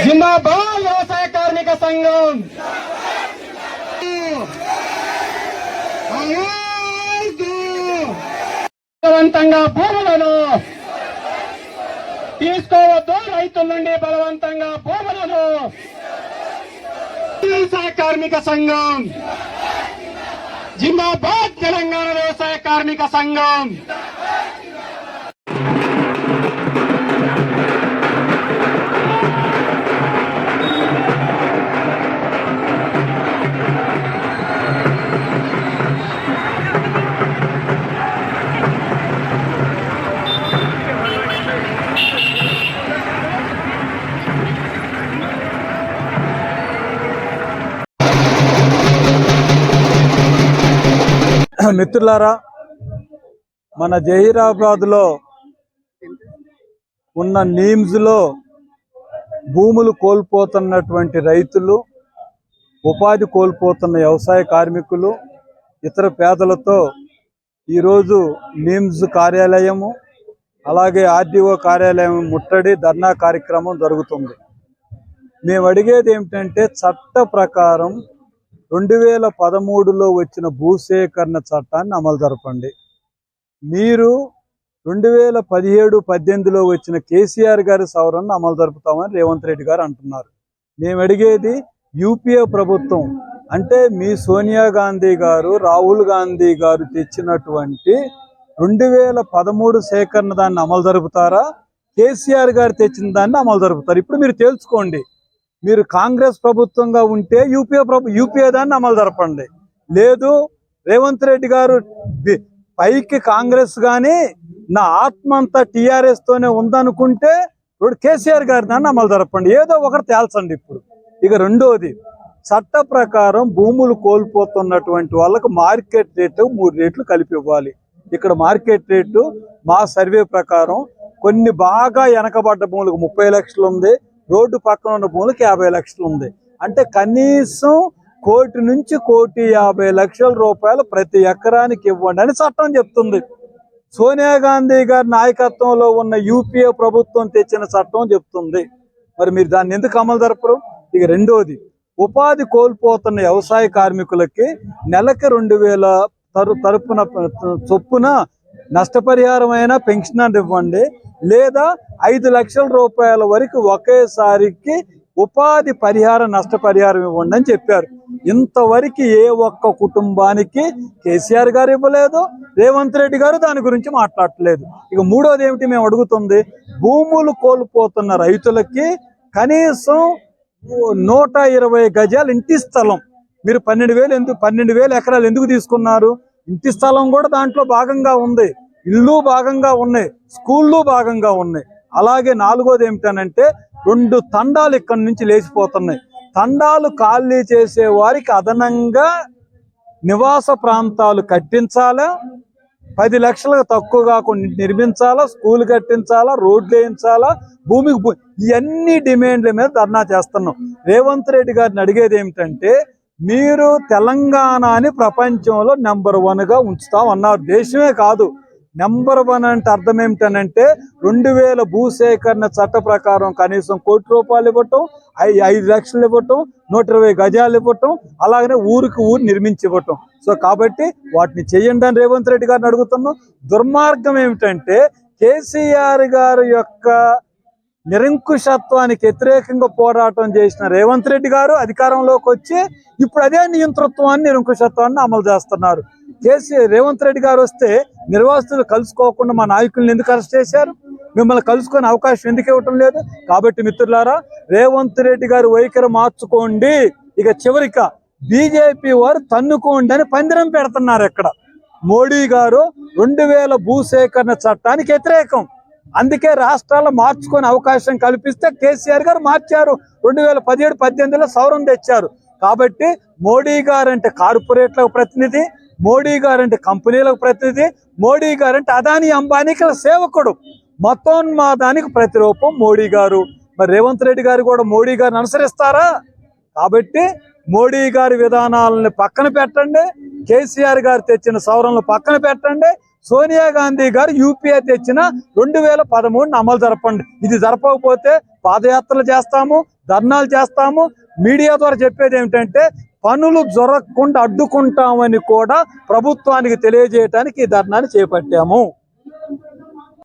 జిందాబాద్ వ్యవసాయ కార్మిక సంఘం! బలవంతంగా భూములను తీసుకోవద్దు రైతుల నుండి బలవంతంగా భూములను. వ్యవసాయ కార్మిక సంఘం! జిందాబాద్ తెలంగాణ వ్యవసాయ కార్మిక సంఘం. మిత్రులారా మన జహీరాబాద్లో ఉన్న నీమ్స్లో భూములు కోల్పోతున్నటువంటి రైతులు ఉపాధి కోల్పోతున్న వ్యవసాయ కార్మికులు ఇతర పేదలతో ఈరోజు నీమ్స్ కార్యాలయము అలాగే ఆర్డీఓ కార్యాలయం ముట్టడి ధర్నా కార్యక్రమం జరుగుతుంది. మేము అడిగేది ఏమిటంటే చట్ట ప్రకారం రెండు వేల పదమూడులో వచ్చిన భూసేకరణ చట్టాన్ని అమలు జరపండి. మీరు రెండు వేల పదిహేడు పద్దెనిమిదిలో వచ్చిన కేసీఆర్ గారి సవరణను అమలు జరుపుతామని రేవంత్ రెడ్డి గారు అంటున్నారు. మేము అడిగేది యూపీఏ ప్రభుత్వం అంటే మీ సోనియా గాంధీ గారు రాహుల్ గాంధీ గారు తెచ్చినటువంటి రెండు వేల పదమూడు సేకరణ దాన్ని అమలు జరుపుతారా? కేసీఆర్ గారు తెచ్చిన దాన్ని అమలు జరుపుతారు? ఇప్పుడు మీరు తేల్చుకోండి. మీరు కాంగ్రెస్ ప్రభుత్వంగా ఉంటే యూపీఏ ప్రభు యూపీఏ దాన్ని అమలు జరపండి. లేదు రేవంత్ రెడ్డి గారు పైకి కాంగ్రెస్ కానీ నా ఆత్మ అంతా టీఆర్ఎస్ తోనే ఉందనుకుంటే ఇప్పుడు కేసీఆర్ గారి దాన్ని అమలు జరపండి. ఏదో ఒకటి తేల్చండి ఇప్పుడు. ఇక రెండోది చట్ట ప్రకారం భూములు కోల్పోతున్నటువంటి వాళ్ళకు మార్కెట్ రేటు మూడు రేట్లు కలిపి ఇవ్వాలి. ఇక్కడ మార్కెట్ రేటు మా సర్వే ప్రకారం కొన్ని బాగా వెనకబడ్డ భూములకు ముప్పై లక్షలు ఉంది. రోడ్డు పక్కన ఉన్న భూములకు యాభై లక్షలు ఉంది. అంటే కనీసం కోటి నుంచి కోటి యాభై లక్షల రూపాయలు ప్రతి ఎకరానికి ఇవ్వండి అని చట్టం చెప్తుంది. సోనియా గాంధీ గారి నాయకత్వంలో ఉన్న యూపీఏ ప్రభుత్వం తెచ్చిన చట్టం చెప్తుంది. మరి మీరు దాన్ని ఎందుకు అమలు జరపరు? ఇక రెండోది ఉపాధి కోల్పోతున్న వ్యవసాయ కార్మికులకి నెలకి రెండు వేల తరు తరపున చొప్పున నష్టపరిహారం అయినా పెన్షన్ అని ఇవ్వండి లేదా ఐదు లక్షల రూపాయల వరకు ఒకేసారికి ఉపాధి పరిహార నష్టపరిహారం ఇవ్వండి అని చెప్పారు. ఇంతవరకు ఏ ఒక్క కుటుంబానికి కేసీఆర్ గారు ఇవ్వలేదు రేవంత్ రెడ్డి గారు దాని గురించి మాట్లాడట్లేదు ఇక మూడోది ఏమిటి మేము అడుగుతుంది భూములు కోల్పోతున్న రైతులకి కనీసం నూట ఇరవై గజాలు ఇంటి స్థలం. మీరు పన్నెండు వేలు ఎందుకు పన్నెండు వేలు ఎకరాలు ఎందుకు తీసుకున్నారు? ఇంటి స్థలం కూడా దాంట్లో భాగంగా ఉంది. ఇల్లు భాగంగా ఉన్నాయి స్కూళ్ళు భాగంగా ఉన్నాయి. అలాగే నాలుగోది ఏమిటనంటే రెండు తండాలు ఇక్కడి నుంచి లేచిపోతున్నాయి. తండాలు ఖాళీ చేసే వారికి అదనంగా నివాస ప్రాంతాలు కట్టించాలా? పది లక్షలకు తక్కువ కాకుండా నిర్మించాలా? స్కూల్ కట్టించాలా? రోడ్లు వేయించాలా? భూమికి ఇవన్నీ డిమాండ్ల మీద ధర్నా చేస్తున్నాం. రేవంత్ రెడ్డి గారిని అడిగేది ఏమిటంటే మీరు తెలంగాణని ప్రపంచంలో నెంబర్ వన్గా ఉంచుతాం అన్నారు. దేశమే కాదు. నెంబర్ వన్ అంటే అర్థం ఏమిటనంటే రెండు వేల భూసేకరణ చట్ట ప్రకారం కనీసం కోటి రూపాయలు ఇవ్వటం ఐ- ఐదు లక్షలు ఇవ్వటం నూట ఇరవై గజాలు ఇవ్వటం అలాగనే ఊరికి ఊరు నిర్మించి ఇవ్వటం. సో కాబట్టి వాటిని చేయండి అని రేవంత్ రెడ్డి గారిని అడుగుతున్నాం. దుర్మార్గం ఏమిటంటే కేసీఆర్ గారి యొక్క నిరంకుశత్వానికి వ్యతిరేకంగా పోరాటం చేసిన రేవంత్ రెడ్డి గారు అధికారంలోకి వచ్చి ఇప్పుడు అదే నియంతృత్వాన్ని నిరంకుశత్వాన్ని అమలు చేస్తున్నారు. కేసీ రేవంత్ రెడ్డి గారు వస్తే నిర్వాసితులు కలుసుకోకుండా మా నాయకుల్ని ఎందుకు అరెస్ట్ చేశారు? మిమ్మల్ని కలుసుకునే అవకాశం ఎందుకు ఇవ్వటం లేదు? కాబట్టి మిత్రులారా రేవంత్ రెడ్డి గారు వైఖరి మార్చుకోండి. ఇక చివరిక బీజేపీ వారు తన్నుకోండి అని పందిరం పెడుతున్నారు ఇక్కడ. మోడీ గారు రెండు వేల భూసేకరణ చట్టానికి వ్యతిరేకం. అందుకే రాష్ట్రాల్లో మార్చుకునే అవకాశం కల్పిస్తే కేసీఆర్ గారు మార్చారు. రెండు వేల పదిహేడు పద్దెనిమిదిలో సౌరం తెచ్చారు. కాబట్టి మోడీ గారు అంటే కార్పొరేట్ల ప్రతినిధి మోడీ గారంటే కంపెనీలకు ప్రతినిధి మోడీ గారంటే అదాని అంబానీకి సేవకుడు. మతోన్మాదానికి ప్రతిరూపం మోడీ గారు. మరి రేవంత్ రెడ్డి గారు కూడా మోడీ గారిని అనుసరిస్తారా? కాబట్టి మోడీ గారి విధానాలను పక్కన పెట్టండి. కేసీఆర్ గారు తెచ్చిన సవరణలు పక్కన పెట్టండి. సోనియా గాంధీ గారు యూపీఏ తెచ్చిన రెండు వేల పదమూడుని అమలు జరపండి. ఇది జరపకపోతే పాదయాత్రలు చేస్తాము ధర్నాలు చేస్తాము. మీడియా ద్వారా చెప్పేది ఏమిటంటే పనులు జరగకుండా అడ్డుకుంటామని కూడా ప్రభుత్వానికి తెలియజేయటానికి ఈ ధర్నాన్ని చేపట్టాము.